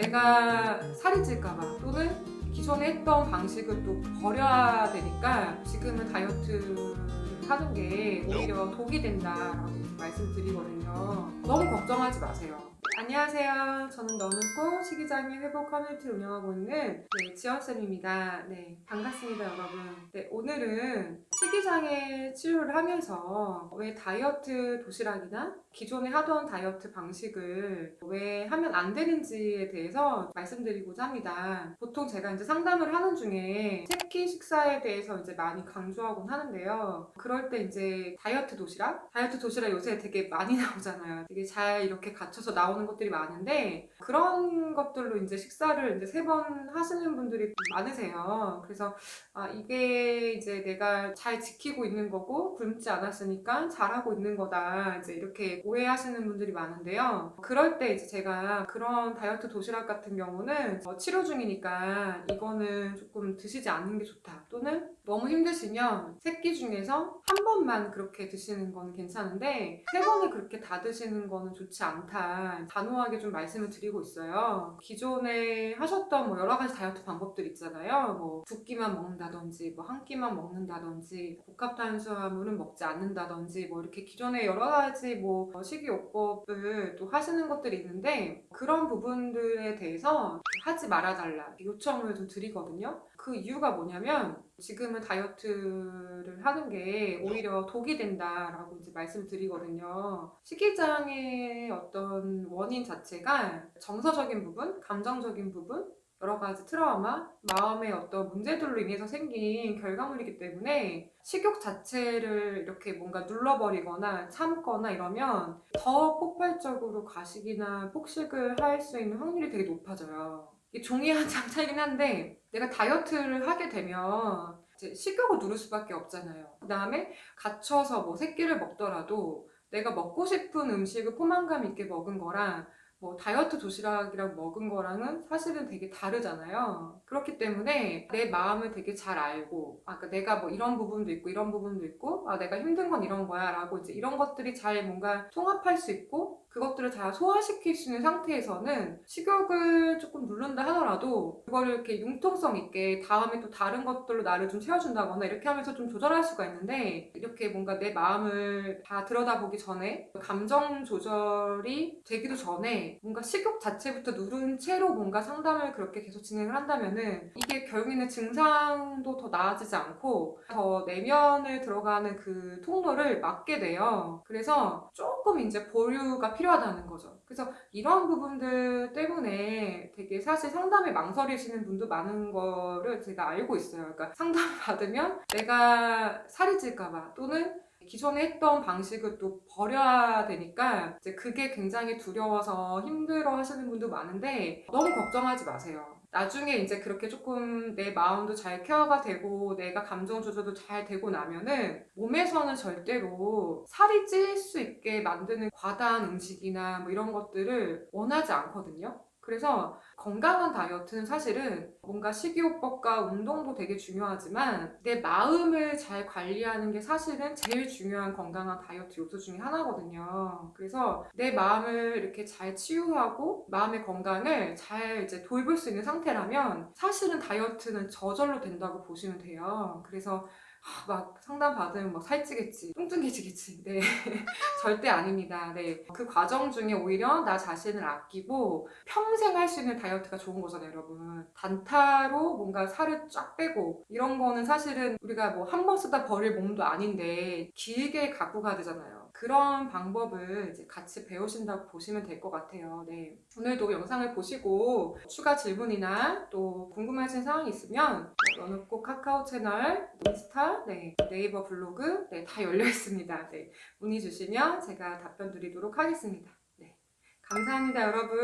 내가 살이 찔까봐 또는 기존에 했던 방식을 또 버려야 되니까 지금은 다이어트 하는 게 오히려 독이 된다라고 말씀드리거든요. 너무 걱정하지 마세요. 안녕하세요. 저는 너는꼭 식이장애 회복 커뮤니티를 운영하고 있는 네, 지원쌤입니다. 네, 반갑습니다, 여러분. 네, 오늘은 식이장애 치료를 하면서 왜 다이어트 도시락이나 기존에 하던 다이어트 방식을 왜 하면 안 되는지에 대해서 말씀드리고자 합니다. 보통 제가 이제 상담을 하는 중에 세끼 식사에 대해서 이제 많이 강조하곤 하는데요. 그럴 때 이제 다이어트 도시락? 다이어트 도시락 요새 되게 많이 나오잖아요. 되게 잘 이렇게 갖춰서 나오는 것들이 많은데 그런 것들로 이제 식사를 이제 세 번 하시는 분들이 많으세요. 그래서 아, 이게 이제 내가 잘 지키고 있는 거고 굶지 않았으니까 잘하고 있는 거다. 이제 이렇게 오해하시는 분들이 많은데요. 그럴 때 이제 제가 그런 다이어트 도시락 같은 경우는 어, 치료 중이니까 이거는 조금 드시지 않는 게 좋다. 또는 너무 힘드시면 세끼 중에서 한 번만 그렇게 드시는 건 괜찮은데 세 번을 그렇게 다 드시는 거는 좋지 않다. 단호하게 좀 말씀을 드리고 있어요. 기존에 하셨던 뭐 여러 가지 다이어트 방법들 있잖아요. 뭐 두 끼만 먹는다든지 뭐 한 끼만 먹는다든지 복합 탄수화물은 먹지 않는다든지 뭐 이렇게 기존에 여러 가지 뭐 식이요법을 또 하시는 것들이 있는데 그런 부분들에 대해서 하지 말아달라 요청을 좀 드리거든요. 그 이유가 뭐냐면 지금은 다이어트를 하는 게 오히려 독이 된다라고 이제 말씀드리거든요. 식이장애의 어떤 원인 자체가 정서적인 부분, 감정적인 부분, 여러 가지 트라우마, 마음의 어떤 문제들로 인해서 생긴 결과물이기 때문에 식욕 자체를 이렇게 뭔가 눌러버리거나 참거나 이러면 더 폭발적으로 가식이나 폭식을 할 수 있는 확률이 되게 높아져요. 이게 종이 한 장 차이긴 한데 내가 다이어트를 하게 되면 식욕을 누를 수밖에 없잖아요. 그 다음에 갇혀서 뭐 새끼를 먹더라도 내가 먹고 싶은 음식을 포만감 있게 먹은 거랑 뭐 다이어트 도시락이라고 먹은 거랑은 사실은 되게 다르잖아요. 그렇기 때문에 내 마음을 되게 잘 알고, 아, 그러니까 내가 뭐 이런 부분도 있고 이런 부분도 있고, 아, 내가 힘든 건 이런 거야 라고 이제 이런 것들이 잘 뭔가 통합할 수 있고, 그것들을 잘 소화시킬 수 있는 상태에서는 식욕을 조금 누른다 하더라도 그거를 이렇게 융통성 있게 다음에 또 다른 것들로 나를 좀 채워준다거나 이렇게 하면서 좀 조절할 수가 있는데 이렇게 뭔가 내 마음을 다 들여다보기 전에 감정 조절이 되기도 전에 뭔가 식욕 자체부터 누른 채로 뭔가 상담을 그렇게 계속 진행을 한다면은 이게 결국에는 증상도 더 나아지지 않고 더 내면을 들어가는 그 통로를 막게 돼요. 그래서 조금 이제 보류가 필요하다는 거죠. 그래서 이런 부분들 때문에 되게 사실 상담에 망설이시는 분도 많은 거를 제가 알고 있어요. 그러니까 상담 받으면 내가 살이 찔까봐 또는 기존에 했던 방식을 또 버려야 되니까 이제 그게 굉장히 두려워서 힘들어 하시는 분도 많은데 너무 걱정하지 마세요. 나중에 이제 그렇게 조금 내 마음도 잘 케어가 되고 내가 감정 조절도 잘 되고 나면은 몸에서는 절대로 살이 찔 수 있게 만드는 과다한 음식이나 뭐 이런 것들을 원하지 않거든요. 그래서 건강한 다이어트는 사실은 뭔가 식이요법과 운동도 되게 중요하지만 내 마음을 잘 관리하는 게 사실은 제일 중요한 건강한 다이어트 요소 중에 하나거든요. 그래서 내 마음을 이렇게 잘 치유하고 마음의 건강을 잘 이제 돌볼 수 있는 상태라면 사실은 다이어트는 저절로 된다고 보시면 돼요. 그래서 아, 막 상담 받으면 막 살찌겠지, 뚱뚱해지겠지. 네. 절대 아닙니다. 네. 그 과정 중에 오히려 나 자신을 아끼고 평생 할 수 있는 다이어트가 좋은 거잖아요, 여러분. 단타로 뭔가 살을 쫙 빼고 이런 거는 사실은 우리가 뭐 한 번 쓰다 버릴 몸도 아닌데 길게 갖고 가야 되잖아요. 그런 방법을 이제 같이 배우신다고 보시면 될 것 같아요. 네. 오늘도 영상을 보시고 추가 질문이나 또 궁금하신 사항이 있으면 어느 꼭 카카오 채널, 인스타, 네, 네이버 블로그 네, 다 열려 있습니다. 네, 문의 주시면 제가 답변 드리도록 하겠습니다. 네. 감사합니다, 여러분.